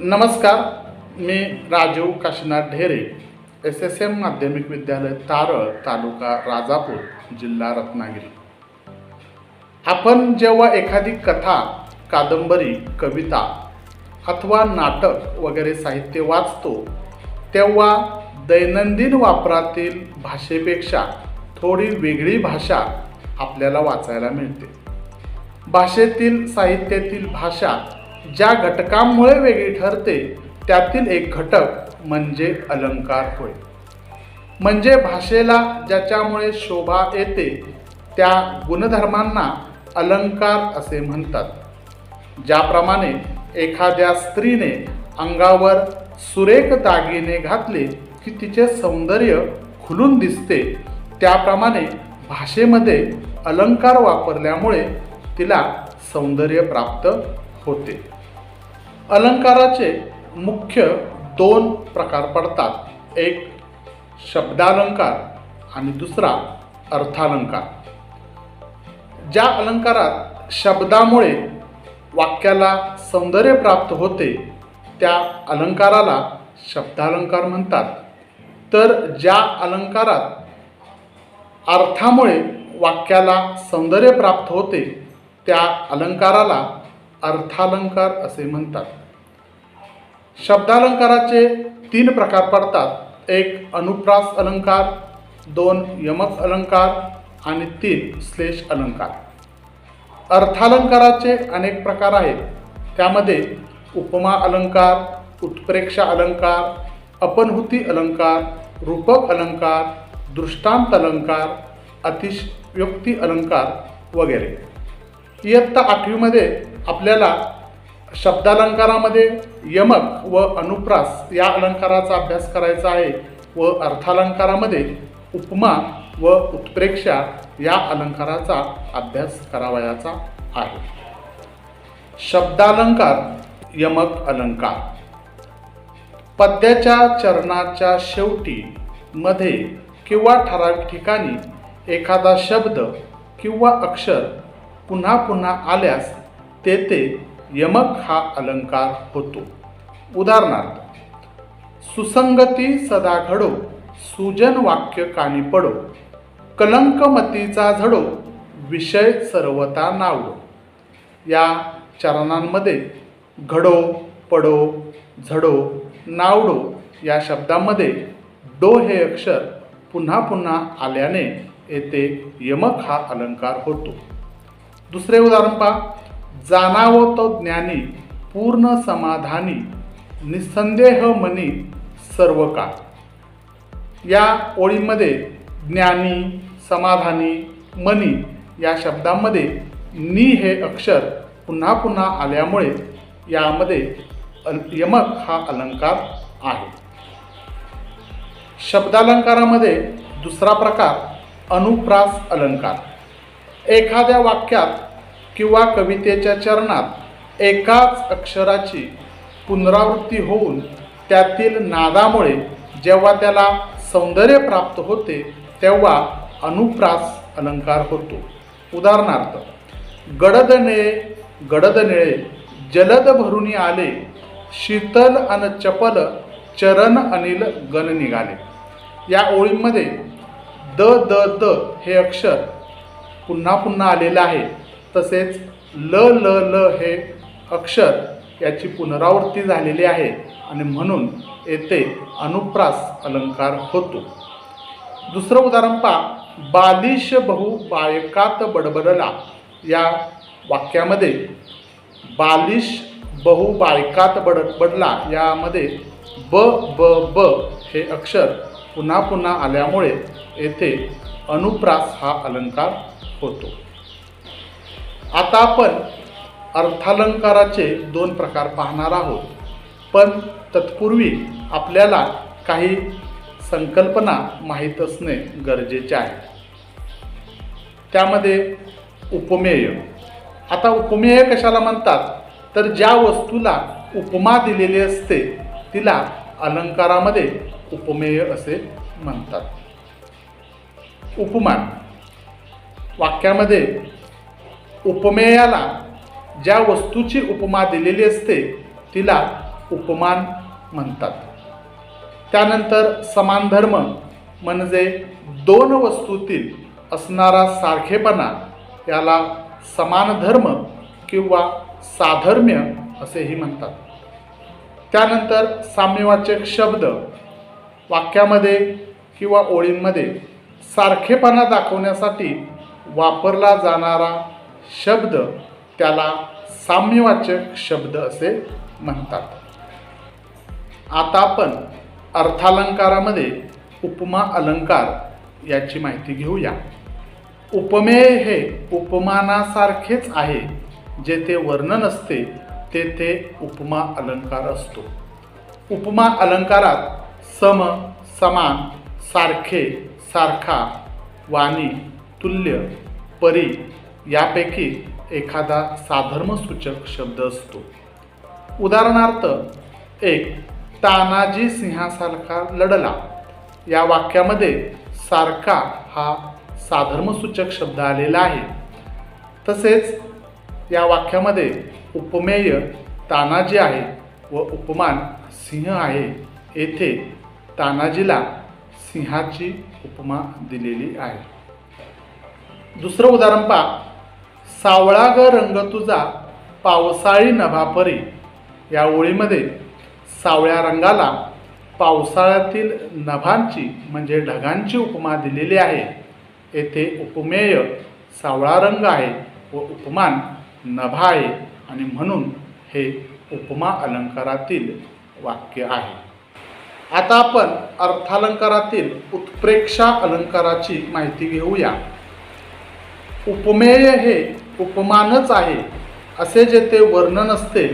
नमस्कार मी Rajiv Kashinath Dhere S S M माध्यमिक विद्यालय तारळ तालुका राजापूर जिल्हा रत्नागिरी. आपण जेव्हा एखादी कथा कादंबरी कविता अथवा नाटक वगैरे साहित्य वाचतो तेव्हा दैनंदिन वापरातील भाषेपेक्षा थोडी वेगळी भाषा आपल्याला वाचायला मिळते. भाषेतील साहित्यातील भाषा ज्या घटकांमुळे वेगळी ठरते त्यातील एक घटक म्हणजे अलंकार होय. म्हणजे भाषेला ज्याच्यामुळे शोभा येते त्या गुणधर्मांना अलंकार असे म्हणतात. ज्याप्रमाणे एखाद्या स्त्रीने अंगावर सुरेख दागिने घातले की तिचे सौंदर्य खुलून दिसते त्याप्रमाणे भाषेमध्ये अलंकार वापरल्यामुळे तिला सौंदर्य प्राप्त होते. अलंकाराचे मुख्य दोन प्रकार पडतात. एक शब्दालंकार आणि दुसरा अर्थालंकार. ज्या अलंकारात शब्दामुळे वाक्याला सौंदर्य प्राप्त होते त्या अलंकाराला शब्दालंकार म्हणतात. तर ज्या अलंकारात अर्थामुळे वाक्याला सौंदर्य प्राप्त होते त्या अलंकाराला अर्थालंकार असे म्हणतात. शब्दालंकाराचे तीन प्रकार पडतात. एक अनुप्रास अलंकार दोन यमक अलंकार आणि तीन श्लेष अलंकार. अर्थालंकाराचे अनेक प्रकार आहेत. त्यामध्ये उपमा अलंकार उत्प्रेक्षा अलंकार अपनहुती अलंकार रूपक अलंकार दृष्टांत अलंकार अतिशयोक्ती अलंकार वगैरे. इयत्ता आठवीमध्ये आपल्याला शब्दालंकारामध्ये यमक व अनुप्रास या अलंकाराचा अभ्यास करायचा आहे व अर्थालंकारामध्ये उपमा व उत्प्रेक्षा या अलंकाराचा अभ्यास करावयाचा आहे. शब्दालंकार यमक अलंकार. पद्याच्या चरणाच्या शेवटी मध्ये किंवा ठराविक ठिकाणी एखादा शब्द किंवा अक्षर पुन्हा पुन्हा आल्यास तेथे यमक हा अलंकार होतो. उदाहरणार्थ सुसंगती सदा घडो सुजन वाक्य कानी पडो कलंकमतीचा झडो विषय सर्वता नावडो या चरणांमध्ये घडो पडो झडो नावडो या शब्दामध्ये डो हे अक्षर पुन्हा पुन्हा आल्याने येथे यमक हा अलंकार होतो. दुसरे उदाहरण पहा. जाणावं तो ज्ञानी पूर्ण समाधानी निसंदेह मनी सर्व का या ओळीमध्ये ज्ञानी समाधानी मनी या शब्दामध्ये नी हे अक्षर पुन्हा पुन्हा आल्यामुळे यामध्ये अल यमक हा अलंकार आहे. शब्दालंकारामध्ये दुसरा प्रकार अनुप्रास अलंकार. एखाद्या वाक्यात किंवा कवितेच्या चरणात एकाच अक्षराची पुनरावृत्ती होऊन त्यातील नादामुळे जेव्हा त्याला सौंदर्य प्राप्त होते तेव्हा अनुप्रास अलंकार होतो. उदाहरणार्थ गडद निळे गडद निळे जलद भरून आले शीतल अन चपल चरण अनिल गण निघाले. या ओळीमध्ये द द द हे अक्षर पुन्हा पुन्हा आलेलं आहे. तसेच ल ल ल हे अक्षर याची पुनरावृत्ती झालेली आहे आणि म्हणून येथे अनुप्रास अलंकार होतो. दुसरं उदाहरण पहा. बालिश बहु बायकात बडबडला. या वाक्यामध्ये बालिश बहु बायकात बडबडला. यामध्ये ब ब ब हे अक्षर पुन्हा पुन्हा आल्यामुळे येथे अनुप्रास हा अलंकार होतो. आता आपण अर्थालंकाराचे दोन प्रकार पाहणार आहोत. पण तत्पूर्वी आपल्याला काही संकल्पना माहीत असणे गरजेचे आहे. त्यामध्ये उपमेय. आता उपमेय कशाला म्हणतात? तर ज्या वस्तूला उपमा दिलेली असते तिला अलंकारामध्ये उपमेय असे म्हणतात. उपमान वाक्यामध्ये उपमेयाला ज्या वस्तूची उपमा दिलेली असते तिला उपमान म्हणतात. त्यानंतर समान धर्म म्हणजे दोन वस्तूतील असणारा सारखेपणा याला समान धर्म किंवा साधर्म्य असेही म्हणतात. त्यानंतर साम्यवाचक शब्द वाक्यामध्ये किंवा ओळींमध्ये सारखेपणा दाखवण्यासाठी वापरला जाणारा शब्द त्याला साम्यवाचक शब्द असे म्हणतात. आता आपण अर्थालंकारामध्ये उपमा अलंकार याची माहिती घेऊया. उपमेय हे उपमानासारखेच आहे जेथे वर्णन असते तेथे उपमा अलंकार असतो. उपमा अलंकारात सम समान सारखे सारखा वाणी तुल्य परी यापैकी एखादा साधर्मसूचक शब्द असतो. उदाहरणार्थ एक तानाजी सिंहासारखा लढला. या वाक्यामध्ये सारखा हा साधर्मसूचक शब्द आलेला आहे. तसेच या वाक्यामध्ये उपमेय तानाजी आहे व उपमान सिंह आहे. येथे तानाजीला सिंहाची उपमा दिलेली आहे. दुसरं उदाहरण पहा. सावळा ग रंग तुझा पावसाळी नभापरी या ओळीमध्ये सावळ्या रंगाला पावसाळ्यातील नभांची म्हणजे ढगांची उपमा दिलेली आहे. येथे उपमेय सावळा रंग आहे व उपमान नभा आहे आणि म्हणून हे उपमा अलंकारातील वाक्य आहे. आता आपण अर्थालंकारातील उत्प्रेक्षा अलंकाराची माहिती घेऊया. उपमेय हे उपमानच आहे. असे जेथे वर्णन असते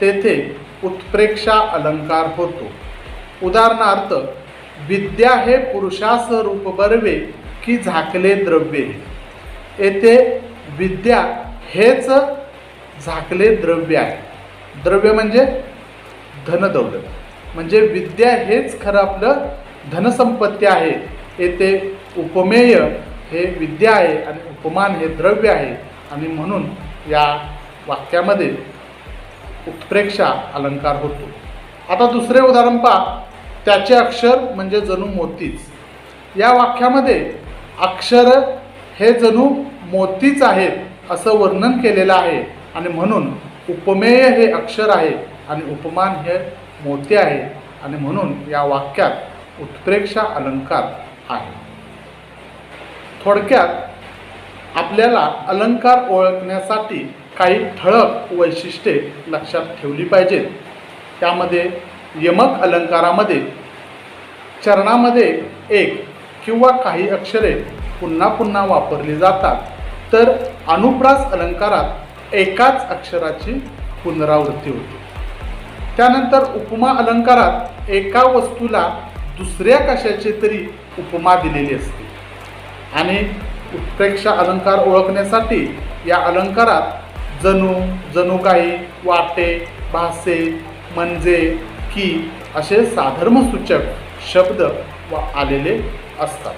तेथे उत्प्रेक्षा अलंकार होतो. उदाहरणार्थ विद्या हे पुरुषास रूप बर्वे की झाकले द्रव्ये. येथे विद्या हेच झाकले द्रव्य आहे. द्रव्य म्हणजे धनदौलत. म्हणजे विद्या हेच खरं आपलं धनसंपत्ती आहे. येथे उपमेय हे विद्या आहे आणि उपमान हे द्रव्य आहे. आणि म्हणून या वाक्यामध्ये उत्प्रेक्षा अलंकार होतो. आता दुसरे उदाहरण पहा. त्याचे अक्षर म्हणजे जणू मोतीच. या वाक्यामध्ये अक्षर हे जणू मोतीच आहेत असं वर्णन केलेलं आहे. आणि म्हणून उपमेय हे अक्षर आहे आणि उपमान हे मोती आहे. आणि म्हणून या वाक्यात उत्प्रेक्षा अलंकार आहे. थोडक्यात आपल्याला अलंकार ओळखण्यासाठी काही ठळक वैशिष्ट्ये लक्षात ठेवली पाहिजेत. त्यामध्ये यमक अलंकारामध्ये चरणामध्ये एक किंवा काही अक्षरे पुन्हा पुन्हा वापरली जातात. तर अनुप्रास अलंकारात एकाच अक्षराची पुनरावृत्ती होते. त्यानंतर उपमा अलंकारात एका वस्तूला दुसऱ्या कशाची तरी उपमा दिलेली असते. आणि उत्प्रेक्षा अलंकार ओळखण्यासाठी या अलंकारात जणू जणू काही वाटे भासे म्हणजे की असे साधर्मसूचक शब्द व आलेले असतात.